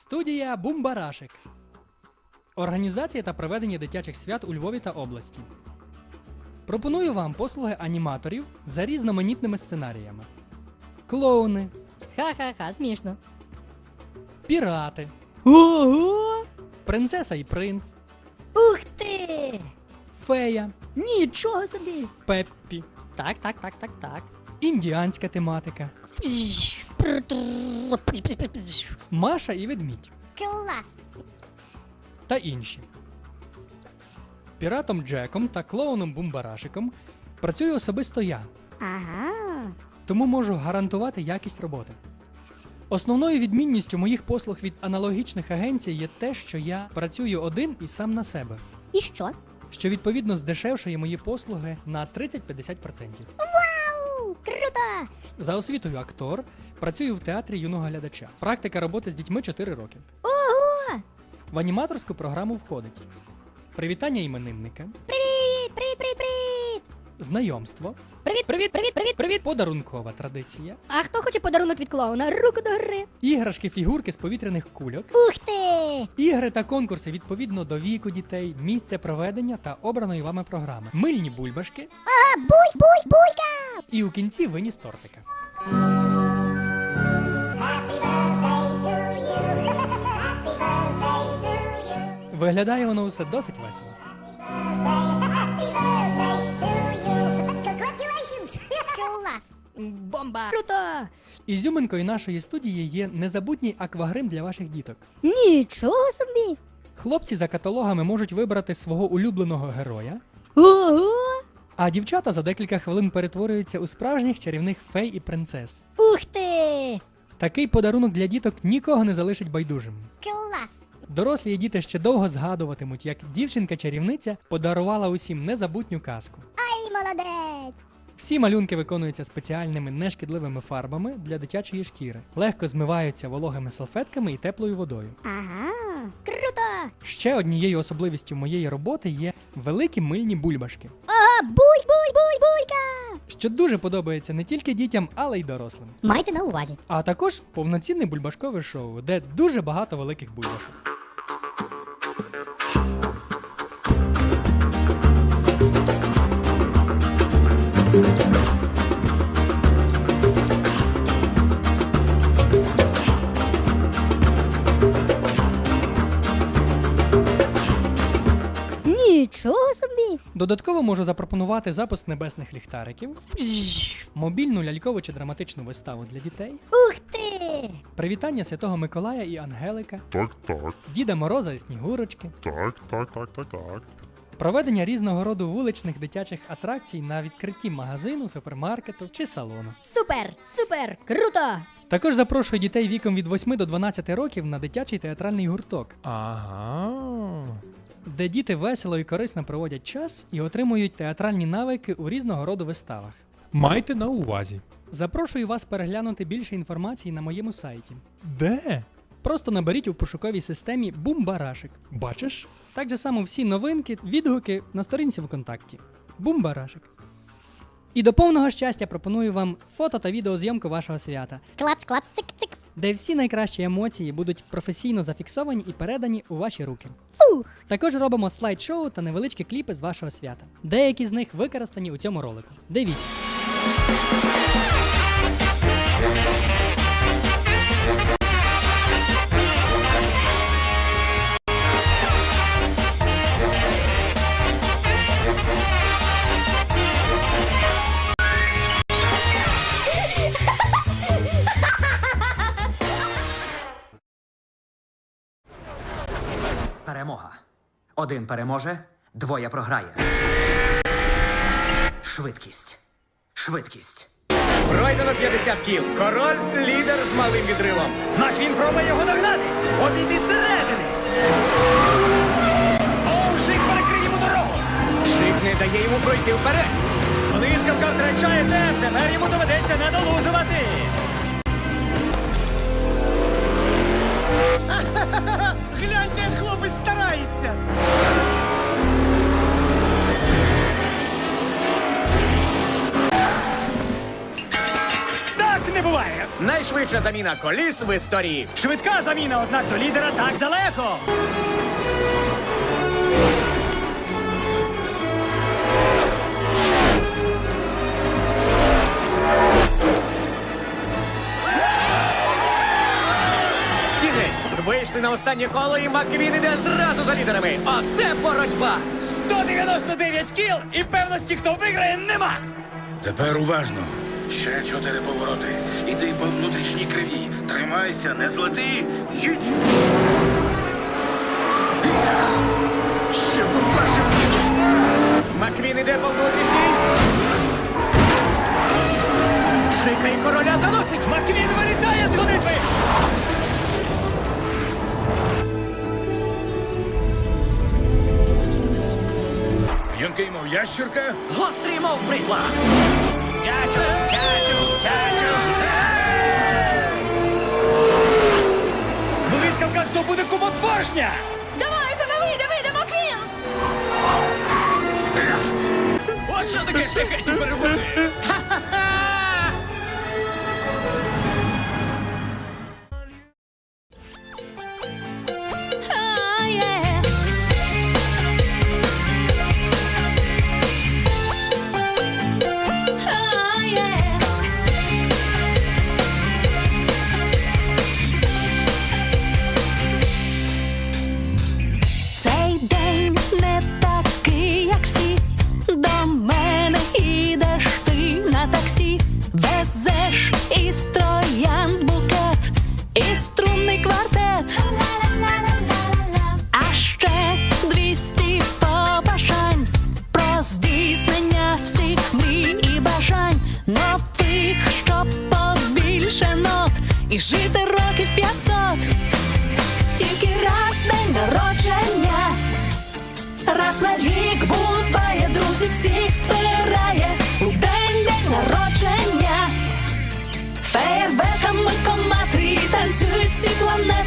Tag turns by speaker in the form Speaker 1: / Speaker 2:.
Speaker 1: Студія Бумбарашик. Організація та проведення дитячих свят у Львові та області. Пропоную вам послуги аніматорів за різноманітними сценаріями: клоуни,
Speaker 2: Ха-ха-ха, смішно.
Speaker 1: пірати,
Speaker 2: Ого!
Speaker 1: принцеса і принц,
Speaker 2: Ух ти!
Speaker 1: фея,
Speaker 2: Нічого собі!
Speaker 1: Пеппі,
Speaker 2: Так, так, так, так, так.
Speaker 1: індіанська тематика, Маша і ведмідь
Speaker 2: Клас!
Speaker 1: та інші. Піратом Джеком та клоуном Бумбарашиком працюю особисто я,
Speaker 2: Ага.
Speaker 1: тому можу гарантувати якість роботи. Основною відмінністю моїх послуг від аналогічних агенцій є те, що я працюю один і сам на себе,
Speaker 2: І що?
Speaker 1: що відповідно здешевшує мої послуги на 30-50%.
Speaker 2: Вау!
Speaker 1: За освітою актор, працюю в театрі юного глядача. Практика роботи з дітьми 4 роки.
Speaker 2: Ого!
Speaker 1: В аніматорську програму входить привітання іменинника,
Speaker 2: Привіт! Привіт, привіт, привіт!
Speaker 1: знайомство,
Speaker 2: Привіт, привіт, привіт, привіт, привіт!
Speaker 1: подарункова традиція,
Speaker 2: А хто хоче подарунок від клоуна? Руку до гори!
Speaker 1: іграшки, фігурки з повітряних кульок,
Speaker 2: Ух ти!
Speaker 1: ігри та конкурси відповідно до віку дітей, місця проведення та обраної вами програми, мильні бульбашки
Speaker 2: А, буй, буй, буйка!
Speaker 1: І у кінці виніс тортика. Виглядає воно все досить весело.
Speaker 2: Клас! Бомба! Круто!
Speaker 1: Ізюминкою нашої студії є незабутній аквагрим для ваших діток.
Speaker 2: Нічого собі!
Speaker 1: Хлопці за каталогами можуть вибрати свого улюбленого героя,
Speaker 2: Ого!
Speaker 1: А дівчата за декілька хвилин перетворюються у справжніх чарівних фей і принцес.
Speaker 2: Ух ти!
Speaker 1: Такий подарунок для діток нікого не залишить байдужим.
Speaker 2: Клас!
Speaker 1: Дорослі і діти ще довго згадуватимуть, як дівчинка-чарівниця подарувала усім незабутню казку.
Speaker 2: Ай, молодець!
Speaker 1: Всі малюнки виконуються спеціальними нешкідливими фарбами для дитячої шкіри, легко змиваються вологими салфетками і теплою водою.
Speaker 2: Ага!
Speaker 1: Ще однією особливістю моєї роботи є великі мильні бульбашки,
Speaker 2: Ага, буй, буй, буй, буйка!
Speaker 1: що дуже подобається не тільки дітям, але й дорослим.
Speaker 2: Майте на увазі.
Speaker 1: А також повноцінне бульбашкове шоу, де дуже багато великих бульбашок.
Speaker 2: Нічого собі!
Speaker 1: Додатково можу запропонувати запуск небесних ліхтариків, мобільну лялькову чи драматичну виставу для дітей,
Speaker 2: Ух ти!
Speaker 1: привітання Святого Миколая і Ангелика,
Speaker 3: Так, так,
Speaker 1: Діда Мороза і Снігурочки,
Speaker 3: так, так, так, так, так.
Speaker 1: проведення різного роду вуличних дитячих атракцій на відкритті магазину, супермаркету чи салону.
Speaker 2: Супер! Супер! Круто!
Speaker 1: Також запрошую дітей віком від 8 до 12 років на дитячий театральний гурток,
Speaker 3: Ага.
Speaker 1: Де діти весело і корисно проводять час і отримують театральні навики у різного роду виставах.
Speaker 3: Майте на увазі.
Speaker 1: Запрошую вас переглянути більше інформації на моєму сайті.
Speaker 3: Де?
Speaker 1: Просто наберіть у пошуковій системі Бумбарашик.
Speaker 3: Бачиш?
Speaker 1: Так же само всі новинки, відгуки на сторінці ВКонтакті. Бумбарашик. І до повного щастя пропоную вам фото та відеозйомку вашого свята,
Speaker 2: Клац, клац, цик, цик.
Speaker 1: Де всі найкращі емоції будуть професійно зафіксовані і передані у ваші руки.
Speaker 2: Фух!
Speaker 1: Також робимо слайд-шоу та невеличкі кліпи з вашого свята. Деякі з них використані у цьому ролику. Дивіться.
Speaker 4: Перемога. Один переможе, двоє програє. Швидкість. Швидкість.
Speaker 5: Пройдено 50 кіл. Король лідер з малим відривом. Наш він пробує його догнати. Обійди зсередини. Оу, Шик перекрив йому дорогу. Шик не дає йому пройти вперед. Блискавка втрачає темп. Тепер йому доведеться надолужувати. Гляньте, Найшвидша заміна коліс в історії. Швидка заміна, однак до лідера так далеко. Кінець. Вийшли на останнє коло, і Маквін іде зразу за лідерами. Оце боротьба! 199 кіл, і певності, хто виграє, нема!
Speaker 6: Тепер уважно.
Speaker 7: Ще чотири повороти. Іди внутрішній криві. Тримайся, не злети. Їдь. Ще побачив.
Speaker 5: Маквін іде по внутрішній. Шика і короля заносить. Маквін вилітає з гонитви.
Speaker 6: Юнкий, мов ящерка.
Speaker 5: Гострий, мов бритва. Тячу, тячу,
Speaker 8: здійснення всіх мрій і бажань нових, щоб побільше нот і жити років п'ятсот. Тільки раз день народження, раз на рік буває, друзів всіх збирає у день день народження. Фейерверками коматри танцюють всі планети.